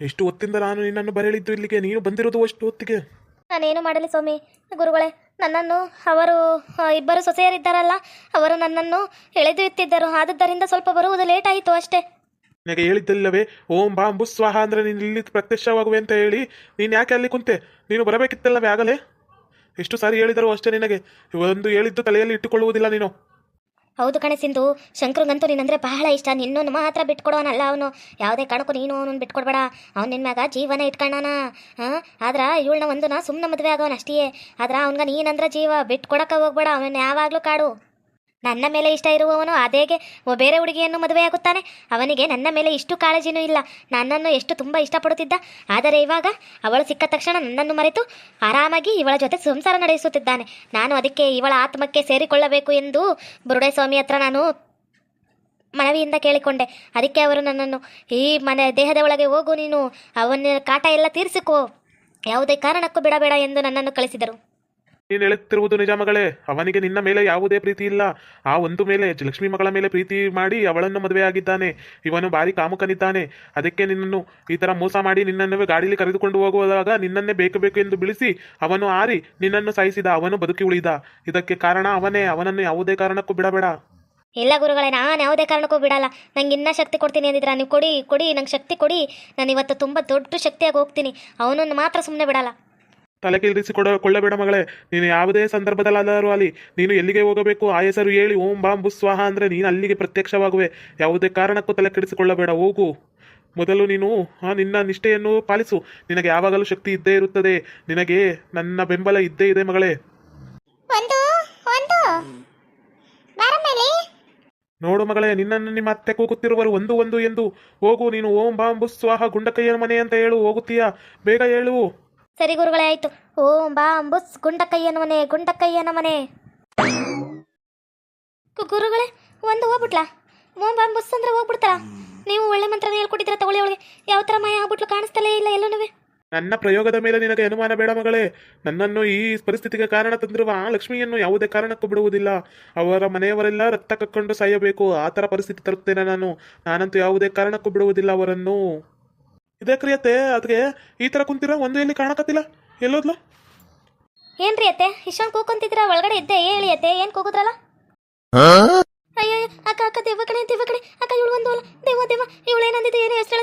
ಎಷ್ಟು ಹೊತ್ತಿಂದ ನಾನು ನಿನ್ನನ್ನು ಬರೆಯಲಿದ್ದು ಇಲ್ಲಿಗೆ? ನೀನು ಬಂದಿರೋದು ಅಷ್ಟು ಹೊತ್ತಿಗೆ? ನಾನೇನು ಮಾಡಲಿ ಸ್ವಾಮಿ? ಗುರುಗಳೇ ನನ್ನನ್ನು ಅವರು ಇಬ್ಬರು ಸೊಸೆಯರಿದ್ದಾರಲ್ಲ ಅವರು ನನ್ನನ್ನು ಎಳೆದು ಇತ್ತಿದ್ದರು ಆದದ್ದರಿಂದ ಸ್ವಲ್ಪ ಬರುವುದು ಲೇಟ್ ಆಯಿತು ಅಷ್ಟೇ. ನನಗೆ ಹೇಳಿದ್ದಿಲ್ಲವೇ? ಓಂ ಬಾಂ ಬುಸ್ ಸ್ವಾಹ ಅಂದ್ರೆ ನೀನು ಇಲ್ಲಿ ಪ್ರತ್ಯಕ್ಷವಾಗುವೆ ಅಂತ ಹೇಳಿ. ನೀನು ಯಾಕೆ ಅಲ್ಲಿ ಕುಂತೆ? ನೀನು ಬರಬೇಕಿತ್ತಲ್ಲವೇ ಆಗಲೇ? ಎಷ್ಟು ಸಾರಿ ಹೇಳಿದರೂ ಅಷ್ಟೇ ನಿನಗೆ. ಒಂದು ಹೇಳಿದ್ದು ತಲೆಯಲ್ಲಿ ಇಟ್ಟುಕೊಳ್ಳುವುದಿಲ್ಲ ನೀನು. ಹೌದು ಕಣೆ ಸಿಂಧು. ಶಂಕರ್ಗಂತೂ ನೀನಂದ್ರೆ ಬಹಳ ಇಷ್ಟ. ನಿನ್ನನ್ನು ಮಾತ್ರ ಬಿಟ್ಕೊಡೋನಲ್ಲ ಅವನು. ಯಾವುದೇ ಕಾರಣಕ್ಕೂ ನೀನು ಅವನನ್ನು ಬಿಟ್ಕೊಡ್ಬೇಡ. ಅವ್ನು ನಿನ್ನ ಮ್ಯಾಗ ಜೀವನ ಇಟ್ಕೊಂಡಾನ. ಹಾಂ ಆದ್ರೆ ಇವಳನ್ನ ಒಂದು ನಾ ಸುಮ್ಮನೆ ಮದುವೆ ಆಗೋನ ಅಷ್ಟೇ ಆದ್ರೆ ಅವನ್ಗ ನೀನಂದ್ರೆ ಜೀವ. ಬಿಟ್ಕೊಡಕ್ಕೆ ಹೋಗ್ಬೇಡ. ಅವನ ಯಾವಾಗಲೂ ಕಾಡು. ನನ್ನ ಮೇಲೆ ಇಷ್ಟ ಇರುವವನು ಅದೇಗೆ ಬೇರೆ ಹುಡುಗಿಯನ್ನು ಮದುವೆಯಾಗುತ್ತಾನೆ ಅವನಿಗೆ ನನ್ನ ಮೇಲೆ ಇಷ್ಟು ಕಾಳಜಿನೂ ಇಲ್ಲ. ನನ್ನನ್ನು ಎಷ್ಟು ತುಂಬ ಇಷ್ಟಪಡುತ್ತಿದ್ದ? ಆದರೆ ಇವಾಗ ಅವಳು ಸಿಕ್ಕ ತಕ್ಷಣ ನನ್ನನ್ನು ಮರೆತು ಆರಾಮಾಗಿ ಇವಳ ಜೊತೆ ಸಂಸಾರ ನಡೆಸುತ್ತಿದ್ದಾನೆ. ನಾನು ಅದಕ್ಕೆ ಇವಳ ಆತ್ಮಕ್ಕೆ ಸೇರಿಕೊಳ್ಳಬೇಕು ಎಂದು ಬುರುಡೆ ಸ್ವಾಮಿ ಹತ್ರ ನಾನು ಮನವಿಯಿಂದ ಕೇಳಿಕೊಂಡೆ. ಅದಕ್ಕೆ ಅವರು ನನ್ನನ್ನು, ಈ ಮನೆ ದೇಹದ ಒಳಗೆ ಹೋಗು ನೀನು, ಅವನ ಕಾಟ ಎಲ್ಲ ತೀರಿಸಿಕೋ. ಯಾವುದೇ ಕಾರಣಕ್ಕೂ ಬಿಡಬೇಡ ಎಂದು ನನ್ನನ್ನು ಕಳಿಸಿದರು. ನೀನು ಹೇಳುತ್ತಿರುವುದು ನಿಜ ಮಗಳೇ. ಅವನಿಗೆ ನಿನ್ನ ಮೇಲೆ ಯಾವುದೇ ಪ್ರೀತಿ ಇಲ್ಲ. ಆ ಒಂದು ಮೇಲೆ ಲಕ್ಷ್ಮಿ ಮಗಳ ಮೇಲೆ ಪ್ರೀತಿ ಮಾಡಿ ಅವಳನ್ನು ಮದುವೆಯಾಗಿದ್ದಾನೆ ಇವನು ಭಾರಿ ಕಾಮುಕನಿದ್ದಾನೆ. ಅದಕ್ಕೆ ನಿನ್ನನ್ನು ಈ ಥರ ಮೋಸ ಮಾಡಿ ನಿನ್ನನ್ನು ಗಾಡಿಯಲ್ಲಿ ಕರೆದುಕೊಂಡು ಹೋಗುವಾಗ ನಿನ್ನನ್ನೇ ಬೇಕು ಬೇಕು ಎಂದು ಬಿಳಿಸಿ ಅವನು ಆರಿ ನಿನ್ನನ್ನು ಸಾಯಿಸಿದ, ಅವನು ಬದುಕಿ ಉಳಿದ. ಇದಕ್ಕೆ ಕಾರಣ ಅವನೇ. ಅವನನ್ನು ಯಾವುದೇ ಕಾರಣಕ್ಕೂ ಬಿಡಬೇಡ. ಎಲ್ಲ ಗುರುಗಳೇ, ನಾನು ಯಾವುದೇ ಕಾರಣಕ್ಕೂ ಬಿಡಲ್ಲ. ನಂಗೆ ಇನ್ನೂ ಶಕ್ತಿ ಕೊಡ್ತೀನಿ ಅಂದಿದ್ರೆ ನೀವು ಕೊಡಿ ಕೊಡಿ, ನಂಗೆ ಶಕ್ತಿ ಕೊಡಿ. ನಾನು ಇವತ್ತು ತುಂಬ ದೊಡ್ಡ ಶಕ್ತಿಯಾಗಿ ಹೋಗ್ತೀನಿ. ಅವನನ್ನು ಮಾತ್ರ ಸುಮ್ಮನೆ ಬಿಡಲ್ಲ. ತಲೆ ಕೆಡಿಸಿಕೊಡ ಕೊಳ್ಳಬೇಡ ಮಗಳೇ. ನೀನು ಯಾವುದೇ ಸಂದರ್ಭದಲ್ಲಾದರೂ ಅಲ್ಲಿ ನೀನು ಎಲ್ಲಿಗೆ ಹೋಗಬೇಕು? ಆ ಹೆಸರು ಹೇಳಿ ಓಂ ಬಾಂ ಬುಸ್ ಸ್ವಾಹ ಅಂದರೆ ನೀನು ಅಲ್ಲಿಗೆ ಪ್ರತ್ಯಕ್ಷವಾಗುವೆ. ಯಾವುದೇ ಕಾರಣಕ್ಕೂ ತಲೆ ಕೆಡಿಸಿಕೊಳ್ಳಬೇಡ ಹೋಗು. ಮೊದಲು ನೀನು ನಿನ್ನ ನಿಷ್ಠೆಯನ್ನು ಪಾಲಿಸು. ನಿನಗೆ ಯಾವಾಗಲೂ ಶಕ್ತಿ ಇದ್ದೇ ಇರುತ್ತದೆ. ನಿನಗೆ ನನ್ನ ಬೆಂಬಲ ಇದ್ದೇ ಇದೆ ಮಗಳೇ. ನೋಡು ಮಗಳೇ ನಿನ್ನನ್ನು ನಿಮ್ಮ ಅತ್ತೆ ಕೂಗುತ್ತಿರುವರು ಒಂದು ಒಂದು ಎಂದು. ಹೋಗು ನೀನು ಓಂ ಬಾಂಬು ಸ್ವಾಹ ಗುಂಡಕಯ್ಯನ ಮನೆ ಅಂತ ಹೇಳು ಹೋಗುತ್ತೀಯಾ? ಬೇಗ ಹೇಳು. ಸರಿ ಗುರುಗಳೇ, ಆಯ್ತು. ಓಂ ಬಾ ಅಂಬುಸ್ ಗುಂಡಕ್ಕಯ್ಯನ ಮನೆ ಗುಂಡಕ್ಕಯ್ಯನ ಮನೆ ಗುರುಗಳೇ, ಒಂದು ಹೋಗ್ಬಿಟ್ಲಾ? ಓಂ ಬಾ ಅಂಬುಸ್ ಅಂದ್ರೆ ಹೋಗ್ಬಿಡ್ತಾಳ ನೀವು ಒಳ್ಳೆ ಮಂತ್ರ ಹೇಳ್ಕೊಟ್ಟಿದ್ರ ತಗೊಳ್ಳಿ ಅವಳಿಗೆ. ಯಾವ ಥರ ಮಾಯ ಆಗ್ಬಿಟ್ಲು ಕಾಣಿಸ್ತಲೇ ಇಲ್ಲ ಎಲ್ಲನೂ ನನ್ನ ಪ್ರಯೋಗದ ಮೇಲೆ ನಿನಗೆ ಅನುಮಾನ ಬೇಡ ಮಗಳೇ. ನನ್ನನ್ನು ಈ ಪರಿಸ್ಥಿತಿಗೆ ಕಾರಣ ತಂದಿರುವ ಆ ಲಕ್ಷ್ಮಿಯನ್ನು ಯಾವುದೇ ಕಾರಣಕ್ಕೂ ಬಿಡುವುದಿಲ್ಲ. ಅವರ ಮನೆಯವರೆಲ್ಲ ರಕ್ತ ಕಕ್ಕೊಂಡು ಸಾಯಬೇಕು. ಆ ಥರ ಪರಿಸ್ಥಿತಿ ತರುತ್ತೇನೆ ನಾನು. ನಾನಂತೂ ಯಾವುದೇ ಕಾರಣಕ್ಕೂ ಬಿಡುವುದಿಲ್ಲ ಅವರನ್ನು. ಇದೇ ಕ್ರಿಯತೆ ಅದಕ್ಕೆ ಈ ತರ ಕುಂತೀರ? ಒಂದು ಎಲ್ಲಿ ಕಾಣಕತ್ತಿಲ್ಲ. ಎಲ್ಲೋದ್ಲು? ಏನ್ರಿ ಅತ್ತೆ? ಇಷ್ಟೊಂದು ಕೂಕೊಂತಿದ್ರ ಒಳಗಡೆ ಇದ್ದೆ. ಹೇಳಿ ಅತ್ತೆ ಏನ್ ಕೂಗುದ್ರಲ್ಲ? ಅಯ್ಯೋ ಅಯ್ಯೋ, ಅಕ್ಕ ಅಕ್ಕ ದೇವ ಕಡೆ ದೇವ ಕಡೆ ಅಕ್ಕ ಇವಳು ಒಂದು ಅಲ್ಲ ದೇವ ದೇವ ಇವಳು ಏನಂದಿದ್ದು ಏನು ಹೆಸರು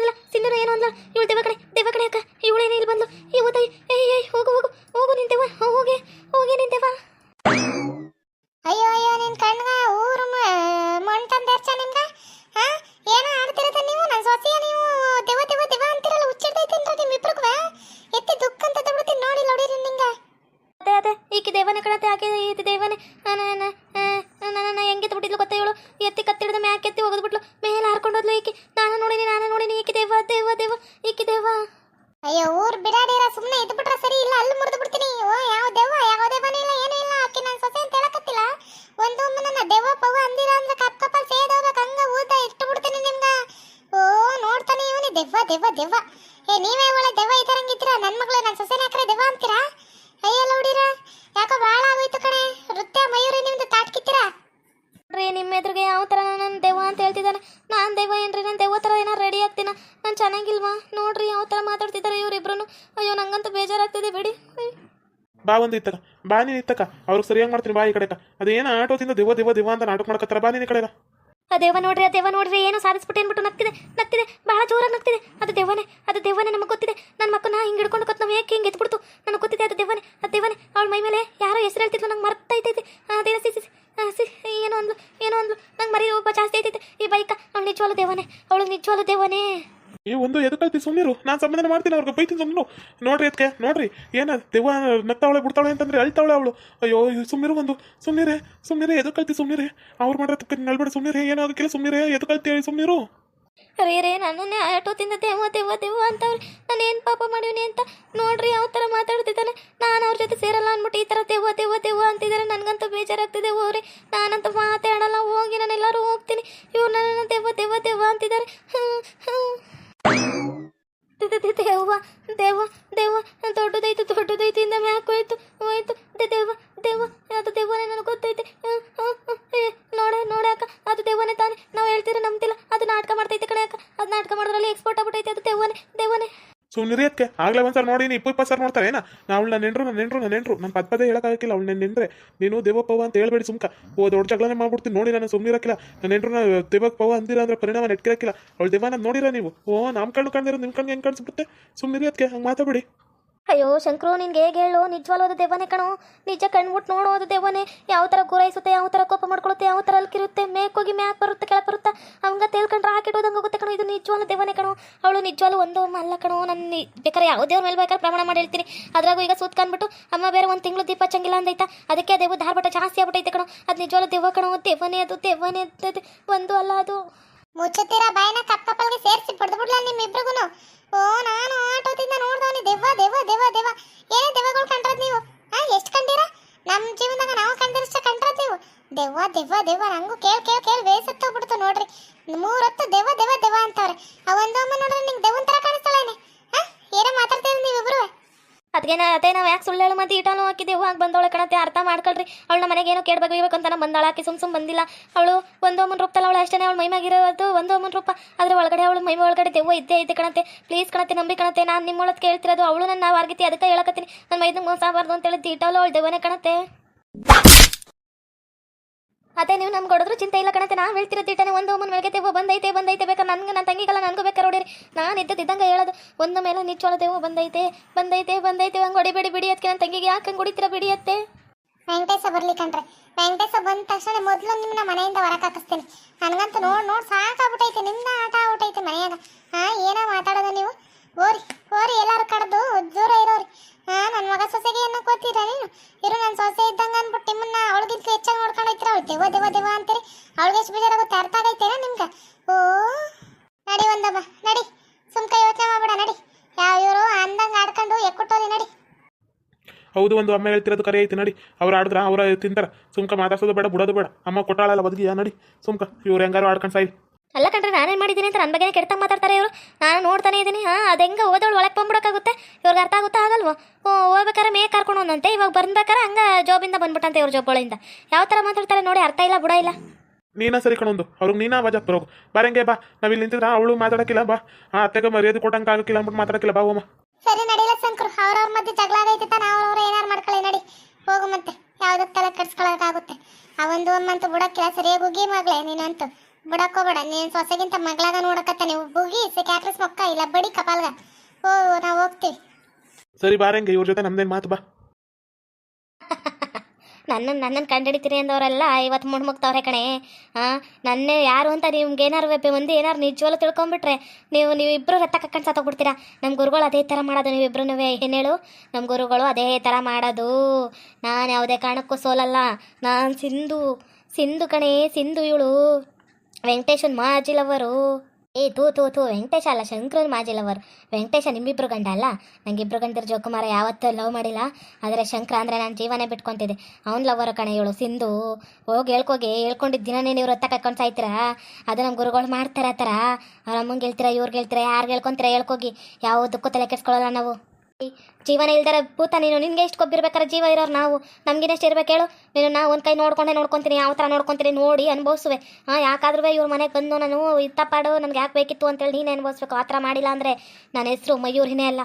ದೆವ್ವ. ಏ ನೀವೇ ಒಳ್ಳೆ ದೆವ್ವ ಈ ಥರಂಗಿದ್ದೀರಾ ನನ್ನ ಮಗಳು ನನ್ನ ಸೊಸೆನ ಹಾಕ್ರೆ ದೆವ್ವ ಅಂತೀರಾ? ಅಯ್ಯಲ್ಲ ಹುಡೀರ ಯಾಕೋ ಭಾಳ ಆಗೋಯ್ತು ಕಣೆ. ನೃತ್ಯ ಮಯೂರಿ ನಿಮ್ದು ತಾಟ್ಕಿತ್ತೀರಾ? ನೋಡ್ರಿ ನಿಮ್ಮ ಎದುರಿಗೆ ಯಾವ ಥರ ನನ್ನ ದೆವ್ವ ಅಂತ ಹೇಳ್ತಿದ್ದಾನೆ. ನಾನು ದೆವ್ವ ಏನ್ರಿ ನಾನು ದೆವ್ವ ಥರ ಏನಾರ ರೆಡಿ ಆಗ್ತೀನ? ನಾನು ಚೆನ್ನಾಗಿಲ್ವಾ? ನೋಡ್ರಿ ಯಾವ ಥರ ಮಾತಾಡ್ತಿದ್ದಾರೆ ಇವರಿಬ್ರು ಅಯ್ಯೋ ನಂಗಂತೂ ಬೇಜಾರಾಗ್ತಿದೆ ಬಿಡಿ. ಬಾ ಒಂದು ಇತ್ತಕ ಬಾ ನೀನು ಇತ್ತಕ ಅವ್ರಿಗೆ ಸರಿಯಾಗಿ ಮಾಡ್ತೀನಿ ಬಾ ಈ ಕಡೆಕ. ಅದೇನು ಆಟೋದಿಂದ ದೆವ್ವ ದೆವ್ವ ದೆವ್ವ ಅಂತ ನಾಟಕ ಮಾಡಕತ್ತಾರ? ಬಾ ನೀನು ಈ ಕಡೆಗ. ಆ ದೇವ ನೋಡ್ರಿ, ಆ ದೇವ ನೋಡ್ರಿ, ಏನೋ ಸಾಧಿಸ್ಬಿಟ್ಟು ಅನ್ಬಿಟ್ಟು ನಗ್ತಿದೆ? ನಗ್ತಿದೆ, ಬಹಳ ಜೋರಾಗಿ ನಗ್ತಿದೆ. ಅದು ದೇವನೇ ಅದು ದೇವನೇ ನಮಗೆ ಗೊತ್ತಿದೆ. ನನ್ನ ಮಕ್ಕಳನ್ನ ಹಿಂಗೆ ಹಿಡ್ಕೊಂಡು ಕೊತ್ತು ನಾವು ಏಕೆ ಹಿಂಗೆ ಎತ್ಬಿಡ್ತು? ನನಗೆ ಗೊತ್ತಿದೆ ಅದು ದೇವನೇ ಅದು ದೇವನೇ. ಅವಳ ಮೈ ಮೇಲೆ ಯಾರೋ ಹೆಸರು ಹೇಳ್ತಿದ್ಲು, ನಂಗೆ ಮರ್ತೈತೈತೆ ಅದೇನೋ ಸಿ ಸಿ ಏನೋ ಅಂದ್ಲು ಏನೋ ಅಂದ್ಲು, ನಂಗೆ ಮರಿ ಒಬ್ಬ ಜಾಸ್ತಿ ಐತೈತೆ ಈ ಬೈಕ, ಅವಳು ನಿಜವಾಲು ದೇವನೇ, ಅವಳು ನಿಜವಾಲು ದೇವನೇ. ಈ ಒಂದು ಎದಕ್ಕಲ್ತಿ ಸುಮ್ಮನಿರು ನಾನು ಸಮಾಧಾನ ಮಾಡ್ತೀನಿ ಅವ್ರಿಗೆ. ಬೈತೀನಿ ಸುಮ್ಮನು ನೋಡ್ರಿ ಅದಕ್ಕೆ ನೋಡ್ರಿ. ಏನ ದೇವ ನತ್ತವಳೆ, ಬಿಡ್ತಾವಳೆ ಅಂತಂದ್ರೆ ಅಳ್ತಾವಳೆ ಅವಳು. ಅಯ್ಯೋ ಸುಮ್ಮನಿರು ಒಂದು. ಸುಮ್ಮನಿರೆ ಸುಮ್ಮನಿರೆ ಎದಕ್ಕಲ್ತಿ ಸುಮ್ಮನಿರೆ ಅವ್ರು ಮಾಡ್ರೆ ತಕ್ಕ ನಲ್ಬೇಡ ಸುಮ್ಮನಿರೆ ಏನಾಗಕ್ಕಿಲ್ಲ ಸುಮ್ಮನಿರೆ ಎದಕ್ಕಲ್ತಿ ಹೇಳಿ ಸುಮ್ಮನಿರು ರೇ ರೇ ನನ್ನನ್ನೇ ಆಟೋದಿಂದ ದೇವ ದೇವ ದೇವ ಅಂತವ್ರಿ. ನಾನು ಏನು ಪಾಪ ಮಾಡಿವ್ನಿ ಅಂತ ನೋಡ್ರಿ ಯಾವ ಥರ ಮಾತಾಡ್ತಿದ್ದಾನೆ. ನಾನು ಅವ್ರ ಜೊತೆ ಸೇರಲ್ಲ ಅಂದ್ಬಿಟ್ಟು ಈ ಥರ ದೇವ ದೇವ ದೇವ ಅಂತಿದ್ದಾರೆ ನನಗಂತೂ ಬೇಜಾರಾಗ್ತಿದೆ ಹೋಗ್ರಿ ನಾನಂತೂ ಮಾತಾಡಲ್ಲ. ಹೋಗಿ ನಾನು ಎಲ್ಲರೂ ಹೋಗ್ತೀನಿ. ಇವ್ರು ನನ್ನ ದೇವ ದೇವ ದೇವ ಅಂತಿದ್ದಾರೆ ಹ್ಞೂ ಹ್ಞೂ ದೇವ ದೇವ ದೇವ ದೊಡ್ಡದೈತು ದೊಡ್ಡದೈತು ಇಂದ ಮ್ಯಾಕ್ ಹೋಯ್ತು ಹೋಯ್ತು ದೆ- ದೇವ ದೇವ ಅದು ದೇವನೇ ನನಗೆ ಗೊತ್ತೈತೆ ಹ್ಮ್, ಹ್ಮ್, ಹ್ಮ್. ಏ, ನೋಡೆ ನೋಡೆ ಅಕ್ಕ ಅದು ದೇವನೇ ತಾನೆ ನಾವು ಹೇಳ್ತೀರ ನಂಬ್ತಿಲ್ಲ ಅದು ನಾಟಕ ಮಾಡ್ತೈತೆ ಕಣೆ ಅಕ್ಕ ಅದು ನಾಟಕ ಮಾಡೋದ್ರಲ್ಲಿ ಎಕ್ಸ್ಪೋರ್ಟ್ ಆಗ್ಬಿಟ್ಟೈತೆ ಅದು ದೇವನೇ ದೇವನೇ ಸುಮ್ಮನೆ ಅದಕ್ಕೆ ಆಗ್ಲೇ ಒಂದ್ಸಲ ನೋಡಿ ಇಪ್ಪ ಇಪ್ಪತ್ತು ಸರ್ ನಾ ಅವಳು ನನ್ನ ನೆಂಟ್ರು ನನ್ನ ನೆಂಟ್ರು ನನ್ನ ನೆಂಟ್ರು. ನಾನು ಪದ ಪದೇ ಹೇಳೋಕ್ಕಾಗಿಲ್ಲ ಅವಳು ನನ್ನ ನೀನು ದೇವಪ್ಪವ ಅಂತ ಹೇಳ್ಬೇಡಿ ಸುಮ್ಕ. ಓ, ದೊಡ್ಡ ಜಗಳನೇ ಮಾಡ್ಬಿಡ್ತೀನಿ, ನೋಡಿ ನಾನು ಸುಮ್ಮನೆ ಇರಕ್ಕಿಲ್ಲ. ನನ್ನ ನೆಂಟ್ರು ದೇವಪ್ಪವ ಅಂದಿರ ಅಂದ್ರೆ ಪರಿಣಾಮ ನೆಟ್ಕಿರಕ್ಕಿಲ್ಲ. ಅವಳು ದೇವನ ನೋಡಿರ ನೀವು? ಓ ನಮ್ಮ ಕಣ್ಣು ಕಾಣ್ದಿರೋ ನಿಮ್ಮ ಕಣ್ಣಿಗೆ ಹೆಂಗೆ ಕಾಣಿಸ್ಬಿಡುತ್ತೆ? ಸುಮ್ಮನೆ ಅದಕ್ಕೆ ಹಂಗೆ ಮಾತಾಡಿ ಅಯ್ಯೋ, ಶಂಕರು, ನಿನ್ಗೆ ಹೇಗೆ ಹೇಳು? ನಿಜವಾಲೋದ ದೇವನೇ ಕಣೋ. ನಿಜ ಕಣ್ಬಿಟ್ಟು ನೋಡೋದು ದೇವನೇ. ಯಾವ ಥರ ಗುರಾಯಿಸುತ್ತೆ, ಯಾವ ಥರ ಕೋಪ ಮಾಡ್ಕೊಳುತ್ತೆ ಯಾವ ಥರ ಅಲ್ಕಿರುತ್ತೆ, ಮೇಕೋಗಿ ಮ್ಯಾಕ್ ಬರುತ್ತೆ, ಕೆಳಗೆ ಬರುತ್ತೆ. ಅವಂಗ ತೇಳ್ಕೊಂಡ್ರೆ ಹಾಕಿಡೋದಂಗೆ ಹೋಗುತ್ತೆ ಕಣೋ. ಇದು ನಿಜವಾಲು ದೇವನೇ ಕಣೋ. ಅವಳು ನಿಜವಾಲು ಒಂದು ಅಲ್ಲ ಕಣೋ. ನನ್ನ ಬೇಕಾದ್ರೆ ಯಾವ ದೇವ್ರ ಮೇಲೆ ಬೇಕಾದ್ರೆ ಪ್ರಮಾಣ ಮಾಡಿ ಹೇಳ್ತೀನಿ. ಅದ್ರಾಗೂ ಈಗ ಸೂತ್ಕೊಂಡ್ಬಿಟ್ಟು ಅಮ್ಮ ಬೇರೆ ಒಂದು ತಿಂಗಳು ದೀಪ ಚಂಗಿಲ್ಲ ಅಂದೈತಾ ಅದಕ್ಕೆ ದೇವು ಧಾರ್ಬಟ ಜಾಸ್ತಿ ಆಗ್ಬಿಟ್ಟೈತೆ ಕಣೋ. ಅದು ನಿಜವಾಲು ದೇವ ಕಣೋ. ದೆವ್ವನೇ ಅದು ದೆವ್ವನೇ ಅದು ಒಂದು ಅಲ್ಲ ಅದು. ಮುಚ್ಚುತ್ತೀರಾ ಬಾಯಿನ ಕಪ್ ಕಪ್ಪಲ್ಗೆ ಸೇರಿಸಿ ಬಡ್ದು ಬಿಡ್ಲ ನಿಮ್ಮಿಬ್ರಿಗೂ ಓ, ನಾನು ಆಟೋದಿಂದ ದೇವ ದೇವ ದೆವ್ವ ಏನೇ ದೇವಗಳು ಕಂಡ್ರದ್ ನೀವು? ಎಷ್ಟು ಕಂಡೀರ? ನಮ್ಮ ಜೀವನದಾಗ ನಾವು ಕಂಡಿರಷ್ಟ ಕಂಡ್ರದ್ ನೀವು. ದೆವ್ವ ದೆವ್ವ ದೆವ್ವ ನಂಗೂ ಕೇಳ್ ಕೇಳ್ ಕೇಳ್ ಬೇಸತ್ತು ಹೋಗ್ಬಿಡ್ತು ನೋಡ್ರಿ. ಮೂರೊತ್ತು ದೆವ್ವ ದೆವ್ವ ದೆವ್ವ ಅಂತವ್ರೆ. ಆ ಅಮ್ಮ ನೋಡ್ರಿ ನಿಂಗೆ ದೆವ್ವನ್ ತರ ಕಾಣಿಸ್ತಾಳೇನೆ. ಹಾ ಏನೋ ಮಾತಾಡ್ತೀವಿ ನೀವಿಬ್ರು ಅದಕ್ಕೆ ನಾ ಅದೇ ನಾವು ಯಾಕೆ ಸುಳ್ಳು ಹೇಳು ಮತ್ತೆ ಈಟಾನು ಹಾಕಿದ್ದೆವು ಹಾಗೆ ಬಂದವಳ ಕಣತೆ ಅರ್ಥ ಮಾಡ್ಕೊಳ್ರಿ. ಅವಳ ಮನೆಗೆ ಏನೋ ಕೇಳಬೇಕು ಇರ್ಬೇಕು ಅಂತ ಬಂದಾಳ ಹಾಕಿ ಸುಮ್ ಸುಮ್ ಬಂದಿಲ್ಲ. ಅವಳು ಒಂದು ಅಮ್ಮನ ರೂಪದಲ್ಲಿ ಅವಳು ಅಷ್ಟೇ ಅವಳು ಮೈಮಾಗಿರೋದು ಒಂದು ಅಮ್ಮನ ರೂಪ. ಅದ್ರ ಒಳಗಡೆ ಅವಳು ಮೈಮ ಒಳಗಡೆ ದೆವ್ವ ಇದ್ದೇ ಇದೆ ಕಣತೆ ಪ್ಲೀಸ್ ಕಣತೆ ನಂಬಿ ಕಣತೆ ನಾನು ನಿಮ್ಮೊಳಗೆ ಕೇಳ್ತಿರೋದು, ಅವಳು ನನ್ನ ಆರ್ಗಿತಿ ಅದಕ್ಕೆ ಹೇಳಕತ್ತೀನಿ. ನನ್ನ ಮೈದಂಗೆ ಮೋಸ ಆಗಬಾರ್ದು ಅಂತ ಹೇಳಿ ಈಟವಳು ಅವಳು ದೆವ್ವನೇ ಕಣತೆ ಅದೇ ನೀವು ನಮ್ಗೆ ಹೊಡೆದ್ರು ಚಿಂತೆ ಇಲ್ಲ ಕಣತೆ ನಾವು ಹೇಳ್ತಿರೋದು ತಿಟ್ಟನೆ ಒಂದು ಒಮ್ಮನ ಮೇಲೆ ದೇವ ಬಂದೈತೆ ಬಂದೈತೆ ಬೇಕಾ ನನ್ಗೆ ನನ್ನ ತಂಗಿಗೆಲ್ಲ ನನಗೂ ಬೇಕಾರೆ ಹೊಡೀರಿ. ನಾನು ಇದ್ದಿದ್ದಂಗೆ ಹೇಳೋದು, ಒಂದು ಮೇಲೆ ನಿಚ್ಚೋಳ ದೇವ ಬಂದೈತೆ ಬಂದೈತೆ ಬಂದೈತೆ, ಹಂಗೆ ಹೊಡಿಬೇಡಿ, ಬಿಡಿ ಅದಕ್ಕೆ ನನ್ನ ತಂಗಿಗೆ ಯಾಕೆ ಹಂಗೆ ಹೊಡಿತೀರ ಬಿಡಿ ಅತ್ತೆ? ವೆಂಕಟೇಶ ಬರ್ಲಿ ಕಣ್ರೆ ವೆಂಕಟೇಶ ಬಂದ ತಕ್ಷಣ ಮೊದಲು ನಿಮ್ಮನ್ನ ಮನೆಯಿಂದ ಹೊರಗೆ ಹಾಕಿಸ್ತೀನಿ ನನಗಂತೂ ನೋಡಿ ನೋಡಿ ಸಾಕಾಗ್ಬಿಟ್ಟೈತೆ ನಿಮ್ನ ಆಟ ಆಗ್ಬಿಟ್ಟೈತೆ ಮನೆಯಾಗ. ಹಾಂ, ಏನೋ ಮಾತಾಡೋದು ನೀವು? ಓರಿ ಓರಿ ಎಲ್ಲಾರು ಕಡ್ದು ದೂರ ಇರೋರಿ. ಹಾ ನನ್ನ ಮಗ ಸೊಸೆಗೆ ಏನೋ ಕೂತೀರ ನೀನು ಇರು ನನ್ನ ಸೊಸೆ ಇದ್ದಂಗೆ ಅಂದ್ಬಿಟ್ಟು ನಿಮ್ಮನ್ನ ಅವಳಿಗಿಂತ ಹೆಚ್ಚಾಗಿ ನೋಡ್ಕೊಂಡು ಹೋಯ್ತಿರ? ಅವಳು ದೇವ ದೇವ ದೇವ ಅಂತೀರಿ. ಅವಳಿಗೆ ಎಷ್ಟು ಬೇಜಾರಾಗುತ್ತೆ ಅರ್ಥ ಆಗೈತೇನ ನಿಮ್ಗೆ? ಓ, ನಡಿ ಒಂದಮ್ಮ, ನಡಿ. ಸುಮ್ಕ ಯೋಚನೆ ಮಾಡ್ಬೇಡ, ನಡಿ. ಯಾವ ಇವರು ಅಂದಂಗೆ ಆಡ್ಕೊಂಡು ಎಕ್ಕುಟ್ಟೋದಿ ನಡಿ. ಹೌದು, ಒಂದು ಅಮ್ಮ ಹೇಳ್ತಿರೋದು ಕರೆ ಐತಿ, ನಡಿ. ಅವ್ರು ಆಡಿದ್ರ ಅವ್ರ ತಿಂತಾರ. ಸುಮ್ಕ ಮಾತಾಡ್ಸೋದು ಬೇಡ, ಬಿಡೋದು ಬೇಡ. ಅಮ್ಮ ಕೊಟ್ಟಾಳಲ್ಲ, ಬದುಕಿಯಾ? ನಡಿ. ಸುಮ್ಕ, ಇವ್ರು ಹೆಂಗಾರು ಆಡ್ಕೊಂಡು ಸಾಯಿ ಅಲ್ಲ ಕಣ್ರೆ ನಾನೇನು ಮಾಡಿದ್ದೀನಿ ಅಂತ ನನ್ನ ಬಗ್ಗೆ ಕೆಡ್ತಂಗೆ ಮಾತಾಡ್ತಾರೆ ಇವರು. ನಾನು ನೋಡ್ತಾನೆ ಇದ್ದೀನಿ ಹಾಂ ಅದು ಹೆಂಗೆ ಓದೋಳು ಒಳಗೆ ಬಂದ್ಬಿಡೋಕ್ಕಾಗುತ್ತೆ. ಇವ್ರಿಗೆ ಅರ್ಥ ಆಗುತ್ತಾ ಆಗಲ್ವಾ? ಓ ಹೋಗ್ಬೇಕಾರೆ ಮೇ ಕರ್ಕೊಂಡು ಹೋದಂತೆ ಇವಾಗ ಬಂದ್ಬೇಕಾರೆ ಹಂಗೆ ಜಾಬಿಂದ ಬಂದ್ಬಿಟ್ಟಂತೆ ಇವ್ರ ಜಾಬ್ಗಳಿಂದ. ಯಾವ ಥರ ಮಾತಾಡ್ತಾರೆ ನೋಡಿ ಅರ್ಥ ಇಲ್ಲ ಬುಡ ಇಲ್ಲ. ನೀನ ಸರಿ ಕಣೊಂದು ಅವ್ರಿಗೆ ನೀನಾ ಆವಾಜ್ ಹಾಕ್ತಾರ ಬರಂಗೆ ಬಾರಂಗೆ ಬಾ. ನಾವಿಲ್ಲಿ ನಿಂತಿದ್ರೆ ಅವಳು ಮಾತಾಡಕ್ಕಿಲ್ಲ ಬಾ. ಆ ಅತ್ತೆಗೆ ಮರ್ಯಾದೆ ಕೊಟ್ಟಂಗೆ ಆಗಕ್ಕಿಲ್ಲ ಅಂದ್ಬಿಟ್ಟು ಮಾತಾಡಕ್ಕಿಲ್ಲ ಬಾ ಓಮ ಸರಿ ನಡಿಲ್ಲ ಸಂಕ್ರು ಅವ್ರವ್ರ ಮಧ್ಯೆ ಜಗಳ ಆಗೈತೆ ತಾನ ಅವ್ರವ್ರು ಏನಾರು ಮಾಡ್ಕೊಳ್ಳಿ ನಡಿ. ಹೋಗು ಮತ್ತೆ. ಯಾವುದಕ್ಕೆ ತಲೆ ಕೆಡ್ಸ್ಕೊಳಕಾಗುತ್ತೆ ಆ ಒಂದು ಅಮ್ಮಂತೂ ಬಿಡಕ್ಕಿಲ್ಲ. ಸರಿಯಾಗಿ ಹೋಗಿ ಮಗಳೇ ನೀನಂತೂ. ಬಿಡಕ್ಕೋಬೇಡ ನೀನು ಸೊಸೆಗಿಂತ ಮಗಳಾಗ ನೋಡಕತ್ತ ನೀವು ಬುಗಿ ಕ್ಯಾಟ್ರಿಸ್ ಮೊಕ್ಕ ಇಲ್ಲ ಬಡಿ ಕಪಾಲ್ಗ. ಓ ನಾವು ಹೋಗ್ತೀವಿ. ಸರಿ ಬಾರಂಗೆ ಇವ್ರ ಜೊತೆ ನಮ್ದೇನು ಮಾತು ಬಾ. ನನ್ನನ್ನು ನನ್ನನ್ನು ಕಂಡಿಡಿತೀರಿ ಅಂದವರೆಲ್ಲ ಇವತ್ತು ಮುಣ್ಮುಗ್ತವ್ರೆ ಕಣೆ. ಹಾಂ ನನ್ನೇ ಯಾರು ಅಂತ ನಿಮ್ಗೆ ಏನಾರು ವೆಪ್ಪೆ ಒಂದು ಏನಾರು ನಿಜವಲ್ಲ ತಿಳ್ಕೊಂಬಿಟ್ರೆ ನೀವು ನೀವು ರಥ ಕಕ್ಕಂಡು ಸತ್ತೋಗ್ಬಿಡ್ತೀರಾ ನಮ್ಮ ಗುರುಗಳು ಅದೇ ಥರ ಮಾಡೋದು ನೀವಿಬ್ರು ಏನು ಹೇಳು? ನಮ್ಮ ಗುರುಗಳು ಅದೇ ಥರ ಮಾಡೋದು. ನಾನು ಯಾವುದೇ ಕಾರಣಕ್ಕೂ ಸೋಲಲ್ಲ. ನಾನು ಸಿಂಧು. ಸಿಂಧು ಕಣೆ ಸಿಂಧು ಇವಳು. ವೆಂಕಟೇಶನ್ ಮಾಜಿಲವರು. ಏ ತೂ ತೂ ತೂ ವೆಂಕಟೇಶ ಅಲ್ಲ, ಶಂಕರನ್ ಮಾಜಿಲವರ್. ವೆಂಕಟೇಶ ನಿಮ್ಮಿಬ್ರು ಗಂಡ ಅಲ್ಲ? ನಂಗೆ ಇಬ್ರು ಗಂಡರ ಜೋಕುಮಾರ ಯಾವತ್ತೂ ಲವ್ ಮಾಡಿಲ್ಲ. ಆದರೆ ಶಂಕರ ಅಂದರೆ ನಾನು ಜೀವನೇ ಬಿಟ್ಕೊಂತಿದ್ದೆ. ಅವ್ನ ಲವರ್ ಕಣೆ ಹೇಳು ಸಿಂಧು. ಹೋಗಿ ಹೇಳ್ಕೋಗಿ ಹೇಳ್ಕೊಂಡಿದ್ದ ದಿನನೇ ನೀವು ರೊತ್ತ ಕಟ್ಕೊಂಡು ಸಾಯ್ತೀರಾ? ಅದು ನಮ್ಮ ಗುರುಗಳು ಮಾಡ್ತಾರೆ ಆ ಥರ. ಅವ್ರ ಅಮ್ಮಂಗೆ ಹೇಳ್ತೀರಾ, ಇವ್ರಿಗೆ ಹೇಳ್ತೀರಾ ಯಾರು ಹೇಳ್ಕೊಂತೀರಾ ಹೇಳ್ಕೋಗಿ. ಯಾವ ದುಃಖ ತಲೆ ಕೆಡ್ಸ್ಕೊಳ್ಳಲ್ಲ ನಾವು. ಜೀವನ ಇಲ್ದಾರ ಭೂತ, ನೀನು ನಿನ್ಗೆ ಎಷ್ಟು ಕೊಬ್ಬಿರ್ಬೇಕಾದ್ರೆ ಜೀವ ಇರೋರು ನಾವು. ನಮ್ಗಿನಷ್ಟು ಇರ್ಬೇಕು ಹೇಳು ನೀನು ನಾ ಒಂದು ಕೈ ನೋಡ್ಕೊಂಡೆ ನೋಡ್ಕೊಂತೀನಿ, ಯಾವ ಥರ ನೋಡ್ಕೊಂತೀನಿ ನೋಡಿ ಅನುಭವಿಸುವೆ. ಹಾಂ ಯಾಕಾದ್ರೂ ಇವ್ರ ಮನೆಗೆ ಬಂದು ನಾನು ಇತ್ತಪಾಡು ನನ್ಗೆ ಯಾಕೆ ಬೇಕಿತ್ತು ಅಂತೇಳಿ ನೀನು ಅನುಭವಿಸ್ಬೇಕು. ಆ ಥರ ಮಾಡಿಲ್ಲ ಅಂದರೆ ನನ್ನ ಹೆಸರು ಮಯೂರಿನೇ ಅಲ್ಲ.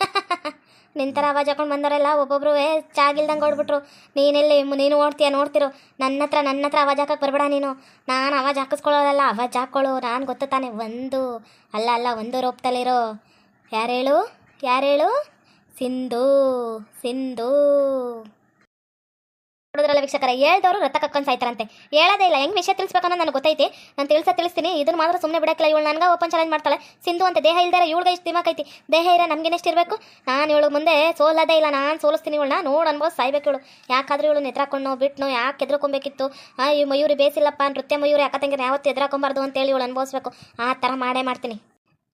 ನಿನ್ನ ಥರ ಆವಾಜ್ ಹಾಕೊಂಡು ಬಂದವರೆಲ್ಲ ಒಬ್ಬೊಬ್ರು ಚಾಗಿಲ್ದಂಗೆ ಓಡ್ಬಿಟ್ರು ನೀನೆಲ್ಲಿ ನೀನು ಓಡ್ತೀಯ ನೋಡ್ತಿರು. ನನ್ನ ಹತ್ರ ನನ್ನ ಹತ್ರ ಆವಾಜ್ ಹಾಕಕ್ಕೆ ಬರಬೇಡ ನೀನು. ನಾನು ಆವಾಜ್ ಹಾಕಿಸ್ಕೊಳ್ಳೋದಲ್ಲ ಆವಾಜ್ ಹಾಕ್ಕೊಳ್ಳು ನಾನು ಗೊತ್ತು ತಾನೆ. ಒಂದು, ಅಲ್ಲ ಅಲ್ಲ, ಒಂದು ರೂಪದಲ್ಲಿರೋ. ಯಾರೇಳು ಯಾರೇಳು? ಸಿಂಧು ಸಿಂಧು. ನೋಡಿದ್ರಲ್ಲ ವೀಕ್ಷಕರ, ಹೇಳ್ದವರು ರಥ ಕಕ್ಕೊಂಡು ಸಾಯ್ತಾರಂತೆ. ಹೇಳೋದೇ ಇಲ್ಲ, ಹೆಂಗೆ ವಿಷಯ ತಿಳಿಸ್ಬೇಕು ಅನ್ನೋ ನನಗೆ ಗೊತ್ತೈತಿ. ನಾನು ತಿಳಿಸ ತಿಳಿಸ್ತೀನಿ ಇದನ್ನ ಮಾತ್ರ ಸುಮ್ಮನೆ ಬಿಡಕ್ಕಿಲ್ಲ. ಇವಳು ನನಗೆ ಓಪನ್ ಚಾಲೆಂಜ್ ಮಾಡ್ತಾಳೆ. ಸಿಂಧು ಅಂತ ದೇಹ ಇಲ್ದಾರೆ ಇವಳಿಗೆ ಇಷ್ಟು ದಿಮಾಕ್ ಐತಿ. ದೇಹ ಇರ ನಮ್ಗೇನೆಷ್ಟು ಇರಬೇಕು? ನಾನು ಇವಳು ಮುಂದೆ ಸೋಲೋದೇ ಇಲ್ಲ, ನಾನು ಸೋಲಿಸ್ತೀನಿ ಇವಳನ್ನ. ನೋಡು ಅನ್ಬೋದು ಸಾಯ್ಬೇಕು ಇವಳು. ಯಾಕಾದ್ರೂ ಇವಳು ನೆತ್ರಾಕೊಂಡು ಬಿಟ್ನೋ, ಯಾಕೆ ಎದ್ರಕೊಬೇಕಿತ್ತು ಈ ಮಯೂರಿ ಬೇಸಿಲ್ಲಪ್ಪ, ನೃತ್ಯ ಮಯೂರಿ ಅಕ್ಕ ತಂಗಿನ ಯಾವತ್ತು ಎದ್ರಾಕೊಂಬಾರ್ದು ಅಂತೇಳಿ ಇವಳು ಅನ್ಭವಿಸ್ಬೇಕು ಆ ಥರ ಮಾಡೇ ಮಾಡ್ತೀನಿ.